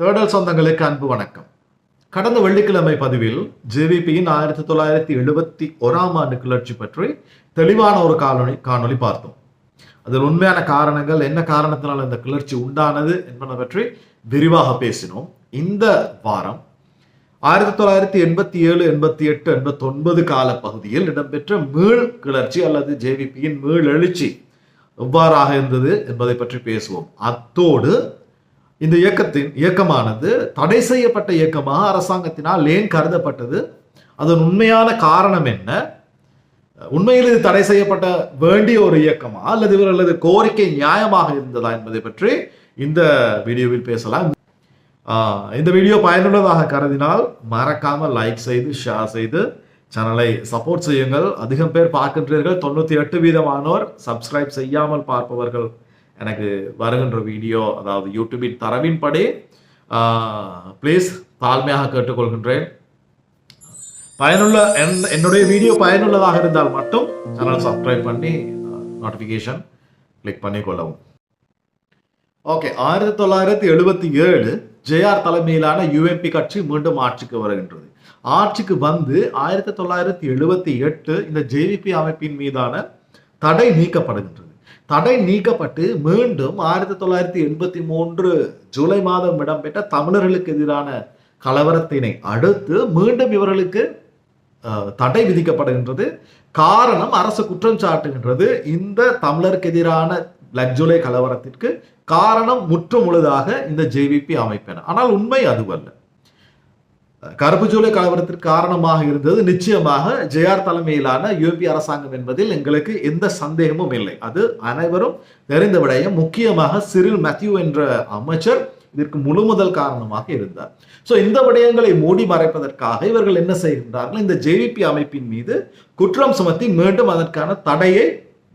தேடல் சொந்தங்களுக்கு அன்பு வணக்கம். கடந்த வெள்ளிக்கிழமை பதிவில் ஜேவிபியின் ஆயிரத்தி தொள்ளாயிரத்தி எழுபத்தி ஓராம் ஆண்டு கிளர்ச்சி பற்றி தெளிவான ஒரு காணொளி காணொளி பார்த்தோம். அதில் உண்மையான காரணங்கள் என்ன காரணத்தினால் இந்த கிளர்ச்சி உண்டானது என்பன பற்றி விரிவாக பேசினோம். இந்த வாரம் ஆயிரத்தி தொள்ளாயிரத்தி எண்பத்தி ஏழு எண்பத்தி எட்டு எண்பத்தி ஒன்பது கால பகுதியில் இடம்பெற்ற மீள் கிளர்ச்சி அல்லது ஜேவிபியின் மீள் எழுச்சி எவ்வாறாக இருந்தது என்பதை பற்றி பேசுவோம். அத்தோடு இந்த இயக்கத்தின் இயக்கமானது தடை செய்யப்பட்ட இயக்கமாக அரசாங்கத்தினால் ஏன் கருதப்பட்டது. அதன் உண்மையான காரணம் என்ன? உண்மையில் இது தடை செய்யப்பட்ட வேண்டிய ஒரு இயக்கமா? அல்லது இவர்களது கோரிக்கை நியாயமாக இருந்ததா என்பதை பற்றி இந்த வீடியோவில் பேசலாம். இந்த வீடியோ பயனுள்ளதாக கருதினால் மறக்காம லைக் செய்து ஷேர் செய்து சேனலை சப்போர்ட் செய்யுங்கள். அதிகம் பேர் பார்க்கின்றீர்கள். தொண்ணூத்தி எட்டு வீதமானோர் சப்ஸ்கிரைப் செய்யாமல் பார்ப்பவர்கள் எனக்கு வருகின்ற வீடியோ அதாவது யூடியூபின் தரவின்படி ப்ளீஸ் தாழ்மையாக கேட்டுக்கொள்கின்றேன். பயனுள்ள என்னுடைய வீடியோ பயனுள்ளதாக இருந்தால் மட்டும் சேனல் சப்ஸ்கிரைப் பண்ணி நோட்டிஃபிகேஷன் கிளிக் பண்ணி கொள்ளவும். ஓகே ஆயிரத்தி தொள்ளாயிரத்தி எழுபத்தி ஏழு ஜேஆர் தலைமையிலான யுஎம்பி கட்சி மீண்டும் ஆட்சிக்கு வருகின்றது. ஆட்சிக்கு வந்து ஆயிரத்தி தொள்ளாயிரத்தி எழுபத்தி எட்டு இந்த ஜேவிபி அமைப்பின் மீதான தடை நீக்கப்படுகின்றது. தடை நீக்கப்பட்டு மீண்டும் ஆயிரத்தி தொள்ளாயிரத்தி எண்பத்தி மூன்று ஜூலை மாதம் இடம்பெற்ற தமிழர்களுக்கு எதிரான கலவரத்தினை அடுத்து மீண்டும் இவர்களுக்கு தடை விதிக்கப்படுகின்றது. காரணம் அரசு குற்றம் சாட்டுகின்றது. இந்த தமிழருக்கு எதிரான பிளாக் ஜூலை கலவரத்திற்கு காரணம் முற்று முழுதாக இந்த ஜேவிபி அமைப்பென ஆனால் உண்மை அதுவல்ல. கருப்பு ஜூலை கலவரத்திற்கு காரணமாக இருந்தது. நிச்சயமாக ஜேஆர் தலைமையிலான யூபி அரசாங்கம் என்பதில் எங்களுக்கு எந்த சந்தேகமும் இல்லை. அது அனைவரும் தெரிந்த விடயம். முக்கியமாக சிறில் மேத்யூ என்ற அமைச்சர் இதற்கு முழு முதல் காரணமாக இருந்தார். ஸோ இந்த விடயங்களை மூடி மறைப்பதற்காக இவர்கள் என்ன செய்கின்றார்கள்? இந்த ஜேவிபி அமைப்பின் மீது குற்றம் சுமத்தி மீண்டும் அதற்கான தடையை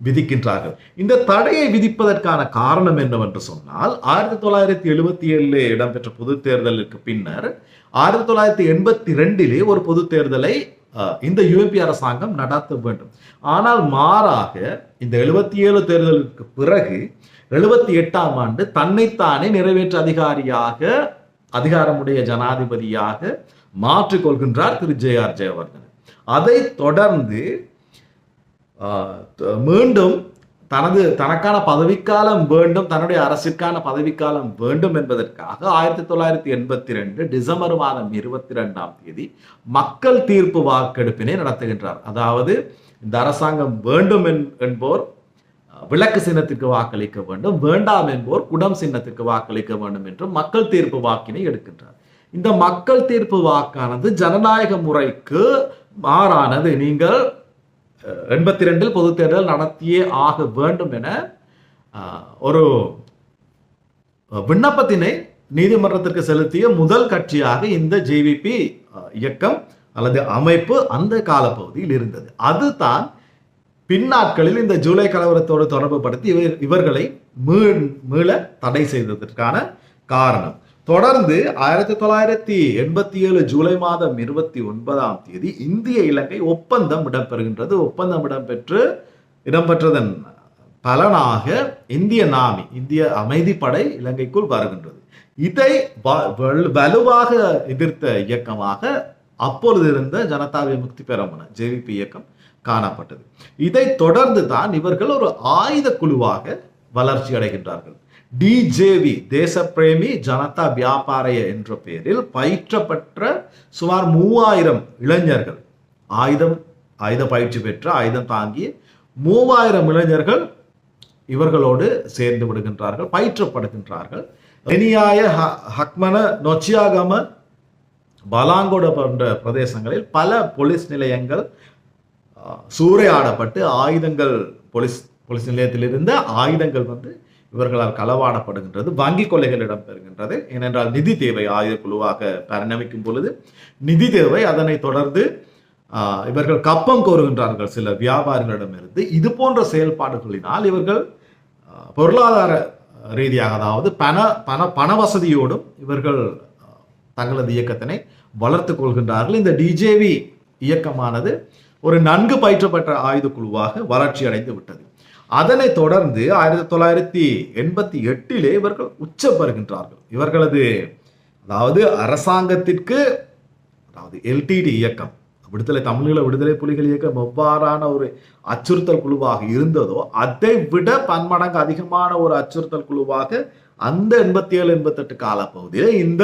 விதிக்கின்றார்கள். இந்த தடையை விதிப்பதற்கான காரணம் என்னவென்று சொன்னால் ஆயிரத்தி தொள்ளாயிரத்தி எழுபத்தி ஏழில் இடம்பெற்ற பொது தேர்தலுக்கு பின்னர் ஆயிரத்தி தொள்ளாயிரத்தி எண்பத்தி ரெண்டிலே ஒரு பொது தேர்தலை இந்த யுஎபி அரசாங்கம் நடத்த வேண்டும். ஆனால் மாறாக இந்த எழுபத்தி ஏழு தேர்தலுக்கு பிறகு எழுபத்தி எட்டாம் ஆண்டு தன்னைத்தானே நிறைவேற்று அதிகாரியாக அதிகாரமுடைய ஜனாதிபதியாக மாற்றிக்கொள்கின்றார் திரு ஜே ஆர் ஜெயவர்தன் அதை தொடர்ந்து மீண்டும் தனது தனக்கான பதவிக்காலம் வேண்டும் தன்னுடைய அரசிற்கான பதவிக்காலம் வேண்டும் என்பதற்காக ஆயிரத்தி தொள்ளாயிரத்தி எண்பத்தி ரெண்டு டிசம்பர் மாதம் இருபத்தி ரெண்டாம் தேதி மக்கள் தீர்ப்பு வாக்கெடுப்பினை நடத்துகின்றார். அதாவது இந்த அரசாங்கம் வேண்டும் என்போர் விளக்கு சின்னத்திற்கு வாக்களிக்க வேண்டும் வேண்டாம் என்போர் குடம் சின்னத்திற்கு வாக்களிக்க வேண்டும் என்று மக்கள் தீர்ப்பு வாக்கினை எடுக்கின்றார். இந்த மக்கள் தீர்ப்பு வாக்கானது ஜனநாயக முறைக்கு மாறானது. நீங்கள் எண்பத்தி ரெண்டில் பொது தேர்தல் நடத்தியே ஆக வேண்டும் என ஒரு விண்ணப்பத்தினை நீதிமன்றத்திற்கு செலுத்திய முதல் கட்சியாக இந்த ஜேவிபி இயக்கம் அல்லது அமைப்பு அந்த காலப்பகுதியில் இருந்தது. அதுதான் பின்னாட்களில் இந்த ஜூலை கலவரத்தோடு தொடர்பு படுத்தி இவர் இவர்களை மீள் மீள தடை செய்ததற்கான காரணம். தொடர்ந்து ஆயிரத்தி தொள்ளாயிரத்தி எண்பத்தி ஏழு ஜூலை மாதம் இருபத்தி ஒன்பதாம் தேதி இந்திய இலங்கை ஒப்பந்தம் இடம்பெறுகின்றது. ஒப்பந்தம் இடம்பெற்று இடம்பெற்றதன் பலனாக இந்திய நாமி இந்திய அமைதிப்படை இலங்கைக்குள் வருகின்றது. இதை வ- வலு- வலுவாக எதிர்த்த இயக்கமாக அப்பொழுது இருந்த ஜனதா விமுக்தி பெரமுன ஜேவிபி இயக்கம் காணப்பட்டது. இதை தொடர்ந்து தான் இவர்கள் ஒரு ஆயுத குழுவாக வளர்ச்சி அடைகின்றார்கள். டிஜேவி தேசப்பிரேமி ஜனதா வியாபாரைய என்ற பெயரில் பயிற்றப்பட்ட சுமார் மூவாயிரம் இளைஞர்கள். ஆயுதம் ஆயுத பயிற்சி பெற்ற ஆயுதம் தாங்கி மூவாயிரம் இளைஞர்கள் இவர்களோடு சேர்ந்து விடுகின்றார்கள் பயிற்றப்படுகின்றார்கள். எனியாய ஹ- ஹக்மன நொச்சியாகம பலாங்கோட போன்ற பிரதேசங்களில் பல போலீஸ் நிலையங்கள் சூறையாடப்பட்டு ஆயுதங்கள் போலீஸ் போலீஸ் நிலையத்தில் இருந்த ஆயுதங்கள் வந்து இவர்களால் களவாடப்படுகின்றது வங்கி கொள்ளைகள் இடம்பெறுகின்றது. ஏனென்றால் நிதி தேவை ஆயுத குழுவாக பரிணமிக்கும் பொழுது நிதி தேவை அதனை தொடர்ந்து இவர்கள் கப்பம் கோருகின்றார்கள் சில வியாபாரிகளிடமிருந்து. இது போன்ற செயல்பாடுகளினால் இவர்கள் பொருளாதார ரீதியாக அதாவது பண பண பண வசதியோடும் இவர்கள் தங்களது இயக்கத்தினை வளர்த்துக் கொள்கின்றார்கள். இந்த டிஜேவி இயக்கமானது ஒரு நன்கு பயிற்றப்பட்ட ஆயுத குழுவாக வளர்ச்சி அடைந்து விட்டது. அதனைத் தொடர்ந்து ஆயிரத்தி தொள்ளாயிரத்தி எண்பத்தி எட்டிலே இவர்கள் உச்சம் பெறுகின்றார்கள் இவர்களது அதாவது அரசாங்கத்திற்கு அதாவது எல்டிடி இயக்கம் விடுதலை தமிழீழ விடுதலை புலிகள் இயக்கம் எவ்வாறான ஒரு அச்சுறுத்தல் குழுவாக இருந்ததோ அதை விட பன்மடங்கு அதிகமான ஒரு அச்சுறுத்தல் குழுவாக அந்த எண்பத்தி ஏழு எண்பத்தெட்டு காலப்பகுதியில் இந்த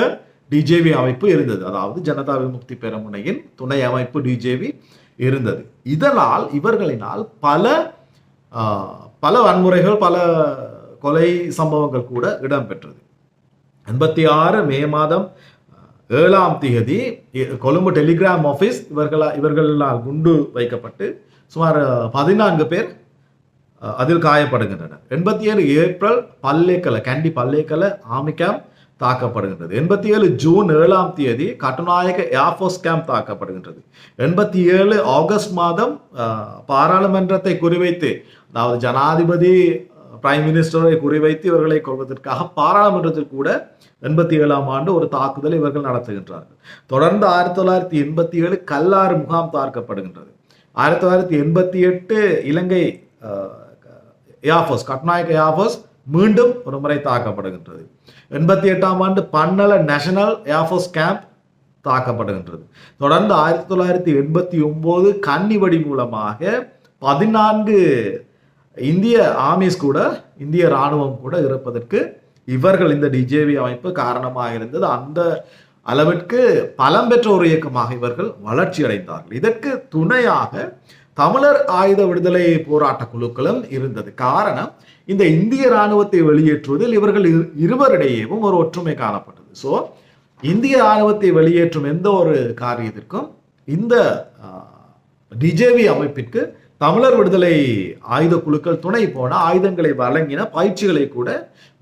டிஜேவி அமைப்பு இருந்தது. அதாவது ஜனதா விமுக்தி பெருமுனையின் துணை அமைப்பு டிஜேவி இருந்தது. இதனால் இவர்களினால் பல பல வன்முறைகள் பல கொலை சம்பவங்கள் கூட இடம்பெற்றது. எண்பத்தி ஆறு மே மாதம் ஏழாம் தேதி கொழும்பு டெலிகிராம் ஆஃபீஸ் இவர்களா இவர்களால் குண்டு வைக்கப்பட்டு சுமார் பதினான்கு பேர் அதில் காயப்படுகின்றனர். எண்பத்தி ஏழு ஏப்ரல் பல்லேக்கலை கேண்டி பல்லேக்கலை ஆமி கேம்ப் தாக்கப்படுகின்றது. எண்பத்தி ஏழு ஜூன் ஏழாம் தேதி கட்டுநாயக ஏர்ஃபோர்ஸ் கேம்ப் தாக்கப்படுகின்றது. எண்பத்தி ஏழு ஆகஸ்ட் மாதம் பாராளுமன்றத்தை குறிவைத்து அதாவது ஜனாதிபதி பிரைம் மினிஸ்டரை குறிவைத்து இவர்களை கொள்வதற்காக பாராளுமன்றத்தில் கூட எண்பத்தி ஏழாம் ஆண்டு ஒரு தாக்குதலை இவர்கள் நடத்துகின்றார்கள். தொடர்ந்து ஆயிரத்தி தொள்ளாயிரத்தி எண்பத்தி ஏழு கல்லாறு முகாம் தாக்கப்படுகின்றது ஆயிரத்தி தொள்ளாயிரத்தி எண்பத்தி எட்டு இலங்கை ஏர்ஃபோர்ஸ் கட்நாயக் ஏர்ஃபோர்ஸ் மீண்டும் ஒரு முறை தாக்கப்படுகின்றது. எண்பத்தி எட்டாம் ஆண்டு Pannala national air force camp தாக்கப்படுகின்றது. தொடர்ந்து ஆயிரத்தி தொள்ளாயிரத்தி எண்பத்தி ஒன்பது கன்னிவடி மூலமாக பதினான்கு இந்திய ஆர்மிஸ் கூட இந்திய ராணுவம் கூட இருப்பதற்கு இவர்கள் இந்த டிஜேவி அமைப்பு காரணமாக இருந்தது. அந்த அளவிற்கு பலம் பெற்ற ஒரு இயக்கமாக இவர்கள் வளர்ச்சி அடைந்தார்கள். இதற்கு துணையாக தமிழர் ஆயுத விடுதலை போராட்ட குழுக்களும் இருந்தது. காரணம் இந்த இந்திய ராணுவத்தை வெளியேற்றுவதில் இவர்கள் இரு- இருவரிடையேவும் ஒரு ஒற்றுமை காணப்பட்டது. ஸோ இந்திய ராணுவத்தை வெளியேற்றும் எந்த ஒரு காரியத்திற்கும் இந்த டிஜேவி அமைப்பிற்கு தமிழர் விடுதலை ஆயுத குழுக்கள் துணை போன ஆயுதங்களை வழங்கின பயிற்சிகளை கூட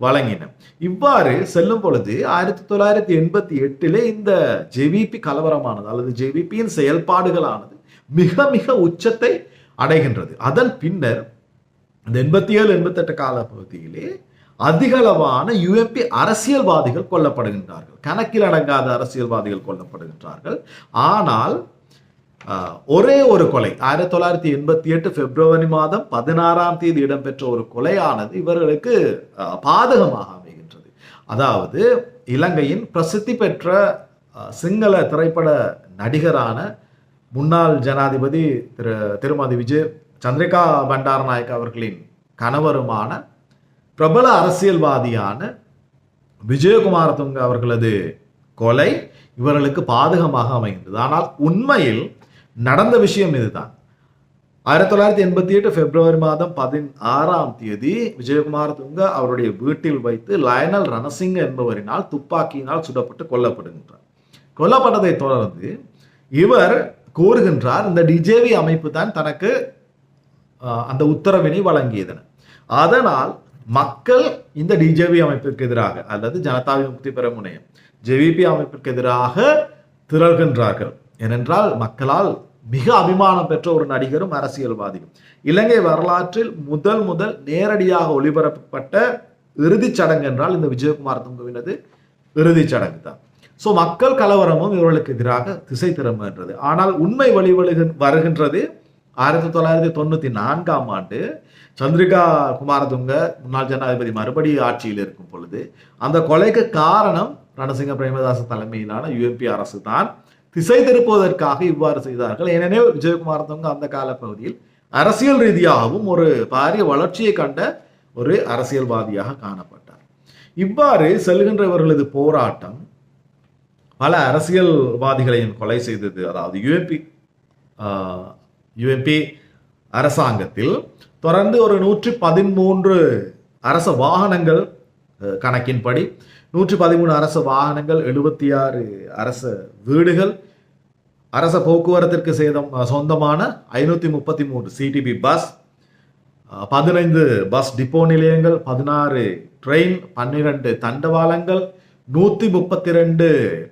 வழங்கின. இவ்வாறு செல்லும் பொழுது ஆயிரத்தி தொள்ளாயிரத்தி எண்பத்தி எட்டிலே இந்த ஜேவிபி கலவரமானது அல்லது ஜேவிபியின் செயல்பாடுகளானது மிக மிக உச்சத்தை அடைகின்றது. அதன் பின்னர் இந்த எண்பத்தி ஏழு எண்பத்தெட்டு காலப்பகுதியிலே அதிகளவான யுஎம்பி அரசியல்வாதிகள் கொல்லப்படுகின்றார்கள். கணக்கில் அடங்காத அரசியல்வாதிகள் கொல்லப்படுகின்றார்கள். ஆனால் ஒரே ஒரு கொலை. ஆயிரத்தி தொள்ளாயிரத்தி எண்பத்தி எட்டு பிப்ரவரி மாதம் பதினாறாம் தேதி இடம்பெற்ற ஒரு கொலையானது இவர்களுக்கு பாதகமாக அமைகின்றது. அதாவது இலங்கையின் பிரசித்தி பெற்ற சிங்கள திரைப்பட நடிகரான முன்னாள் ஜனாதிபதி திரு திருமதி விஜய் சந்திரிகா பண்டாரநாயக் அவர்களின் கணவருமான பிரபல அரசியல்வாதியான விஜயகுமார துங்க அவர்களது கொலை இவர்களுக்கு பாதகமாக அமைகின்றது. ஆனால் உண்மையில் நடந்த விஷயம் இதுதான். ஆயிரத்தி தொள்ளாயிரத்தி எண்பத்தி எட்டு பிப்ரவரி மாதம் பதினாறாம் தேதி விஜயகுமார் துங்க அவருடைய வீட்டில் வைத்து லயனல் ரணசிங்க என்பவரினால் துப்பாக்கியினால் சுடப்பட்டு கொல்லப்படுகின்றார். கொல்லப்பட்டதை தொடர்ந்து இவர் கூறுகின்றார் இந்த டிஜேவி அமைப்பு தான் தனக்கு அந்த உத்தரவினை வழங்கியதன. அதனால் மக்கள் இந்த டிஜேவி அமைப்பிற்கு எதிராக அல்லது ஜனதா விமுக்தி பெரமுனையம் ஜேவிபி அமைப்பிற்கு எதிராக திரள்கின்றார்கள். ஏனென்றால் மக்களால் மிக அபிமானம் பெற்ற ஒரு நடிகரும் அரசியல்வாதியும். இலங்கை வரலாற்றில் முதல் முதல் நேரடியாக ஒளிபரப்பப்பட்ட இறுதிச் சடங்கு என்றால் இந்த விஜயகுமார் துங்குவினது இறுதிச் சடங்கு தான். ஸோ மக்கள் கலவரமும் இவர்களுக்கு எதிராக திசை திரும்புகின்றது. ஆனால் உண்மை வழிவழுகு வருகின்றது ஆயிரத்தி தொள்ளாயிரத்தி தொண்ணூற்றி நான்காம் ஆண்டு சந்திரிகா குமாரதுங்க முன்னாள் ஜனாதிபதி மறுபடியும் ஆட்சியில் இருக்கும் பொழுது அந்த கொலைக்கு காரணம் ரணசிங்க பிரேமதாச தலைமையிலான யுஎம்பி அரசு தான். திசை திருப்புவதற்காக இவ்வாறு செய்தார்கள். ஏனெனில் விஜயகுமார் தவங்க அந்த காலப்பகுதியில் அரசியல் ரீதியாகவும் ஒரு பாரிய வளர்ச்சியை கண்ட ஒரு அரசியல்வாதியாக காணப்பட்டார். இவ்வாறு செல்கின்றவர்களது போராட்டம் பல அரசியல்வாதிகளையும் கொலை செய்தது. அதாவது யுஎம்பி யுஎம்பி அரசாங்கத்தில் தொடர்ந்து ஒரு நூற்றி பதிமூன்று அரச வாகனங்கள் கணக்கின்படி நூற்றி பதிமூணு அரச வாகனங்கள் எழுபத்தி ஆறு அரச வீடுகள் அரச போக்குவரத்திற்கு சேதம் சொந்தமான ஐநூற்றி முப்பத்தி மூன்று சிடிபி பஸ் பதினைந்து பஸ் டிப்போ நிலையங்கள் பதினாறு ட்ரெயின் பன்னிரண்டு தண்டவாளங்கள் நூற்றி முப்பத்தி ரெண்டு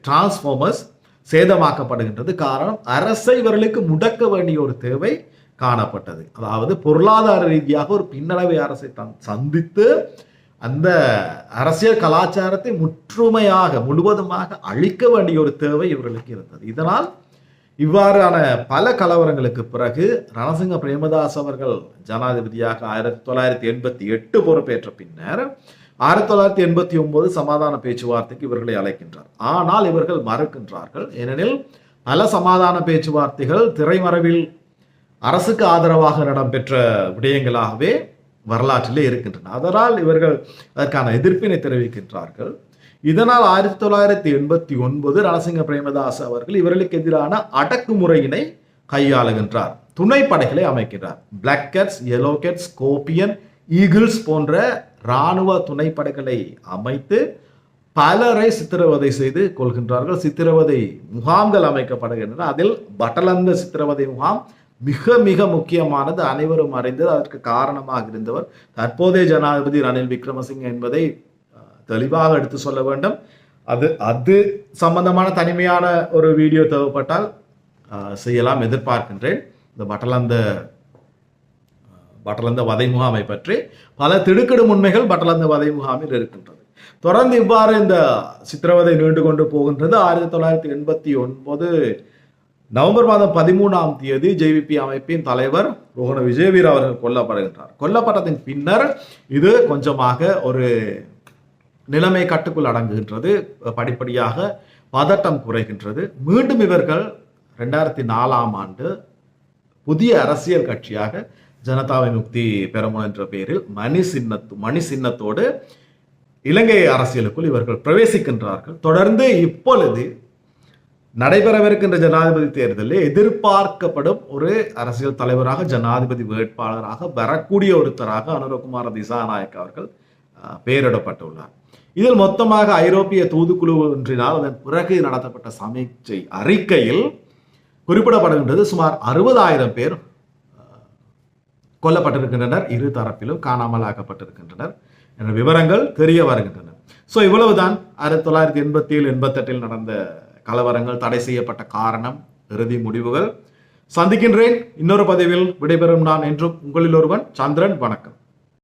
டிரான்ஸ்ஃபார்மர்ஸ் சேதமாக்கப்படுகின்றது. காரணம் அரசை இவர்களுக்கு முடக்க வேண்டிய ஒரு தேவை காணப்பட்டது. அதாவது பொருளாதார ரீதியாக ஒரு பின்னடைவை அரசை தன் சந்தித்து அந்த அரசியல் கலாச்சாரத்தை முற்றுமையாக முழுவதுமாக அழிக்க வேண்டிய ஒரு தேவை இவர்களுக்கு இருந்தது. இதனால் இவ்வாறான பல கலவரங்களுக்கு பிறகு ரணசிங்க பிரேமதாஸ் அவர்கள் ஜனாதிபதியாக ஆயிரத்தி தொள்ளாயிரத்தி எண்பத்தி எட்டு பொறுப்பேற்ற பின்னர் ஆயிரத்தி தொள்ளாயிரத்தி எண்பத்தி ஒன்பது சமாதான பேச்சுவார்த்தைக்கு இவர்களை அழைக்கின்றார். ஆனால் இவர்கள் மறுக்கின்றார்கள். ஏனெனில் பல சமாதான பேச்சுவார்த்தைகள் திரைமறைவில் அரசுக்கு ஆதரவாக இடம்பெற்ற விடயங்களாகவே வரலாற்றிலே இருக்கின்றன. அதனால் இவர்கள் அதற்கான எதிர்ப்பினை தெரிவிக்கின்றார்கள். இதனால் ஆயிரத்தி தொள்ளாயிரத்தி எண்பத்தி ஒன்பது ரணசிங்க பிரேமதாஸ் அவர்கள் இவர்களுக்கு எதிரான அடக்குமுறையினை கையாளுகின்றார். துணை படைகளை அமைக்கிறார் black cats yellow cats scorpion eagles போன்ற இராணுவ துணைப்படைகளை அமைத்து பலரை சித்திரவதை செய்து கொள்கின்றார்கள். சித்திரவதை முகாம்கள் அமைக்கப்படுகின்றன. அதில் பட்டலந்த சித்திரவதை முகாம் மிக மிக முக்கியமானது. அனைவரும் அறிந்தது அதற்கு காரணமாக இருந்தவர். தற்போதைய ஜனாதிபதி ரணில் விக்ரமசிங்க என்பதை தெளிவாக எடுத்து சொல்ல வேண்டும். அது அது சம்பந்தமான தனிமையான ஒரு வீடியோ தேவைப்பட்டால் செய்யலாம் எதிர்பார்க்கின்றேன். இந்த பட்டலந்த பட்டலந்த வதை முகாமை பற்றி பல திடுக்கிடும் உண்மைகள் பட்டலந்த வதை முகாமில் இருக்கின்றது. தொடர்ந்து இவ்வாறு இந்த சித்திரவதை நீண்டு கொண்டு போகின்றது. ஆயிரத்தி தொள்ளாயிரத்தி எண்பத்தி ஒன்பது நவம்பர் மாதம் பதிமூணாம் தேதி ஜேவிபி அமைப்பின் தலைவர் ரோஹன விஜயவீர் அவர்கள் கொல்லப்படுகின்றார். கொல்லப்பட்டதின் பின்னர் இது கொஞ்சமாக ஒரு நிலைமை கட்டுக்குள் அடங்குகின்றது. படிப்படியாக பதட்டம் குறைகின்றது. மீண்டும் இவர்கள் ரெண்டாயிரத்தி நாலாம் ஆண்டு புதிய அரசியல் கட்சியாக ஜனதா விமுக்தி பெரமுன என்ற பெயரில் மணி சின்னத்து மணி சின்னத்தோடு இலங்கை அரசியலுக்குள் இவர்கள் பிரவேசிக்கின்றார்கள். தொடர்ந்து இப்பொழுது நடைபெறவிருக்கின்ற ஜனாதிபதி தேர்தலில் எதிர்பார்க்கப்படும் ஒரு அரசியல் தலைவராக ஜனாதிபதி வேட்பாளராக வரக்கூடிய ஒருத்தராக அனுரகுமார திசாநாயக் அவர்கள் பெயரிடப்பட்டுள்ளார். இதில் மொத்தமாக ஐரோப்பிய தூதுக்குழு ஒன்றினால் அதன் பிறகு நடத்தப்பட்ட சமீட்சை அறிக்கையில் குறிப்பிடப்படுகின்றது சுமார் அறுபதாயிரம் பேர் கொல்லப்பட்டிருக்கின்றனர் இரு தரப்பிலும் காணாமல் ஆக்கப்பட்டிருக்கின்றனர் என்ற விவரங்கள் தெரிய வருகின்றன. ஸோ இவ்வளவுதான். ஆயிரத்தி தொள்ளாயிரத்தி எண்பத்தி ஏழு எண்பத்தெட்டில் நடந்த கலவரங்கள் தடை செய்யப்பட்ட காரணம் இறுதி முடிவுகள் சந்திக்கின்றேன். இன்னொரு பதிவில் விடைபெறும் நான் என்றும் உங்களில் ஒருவன் சந்திரன். வணக்கம்.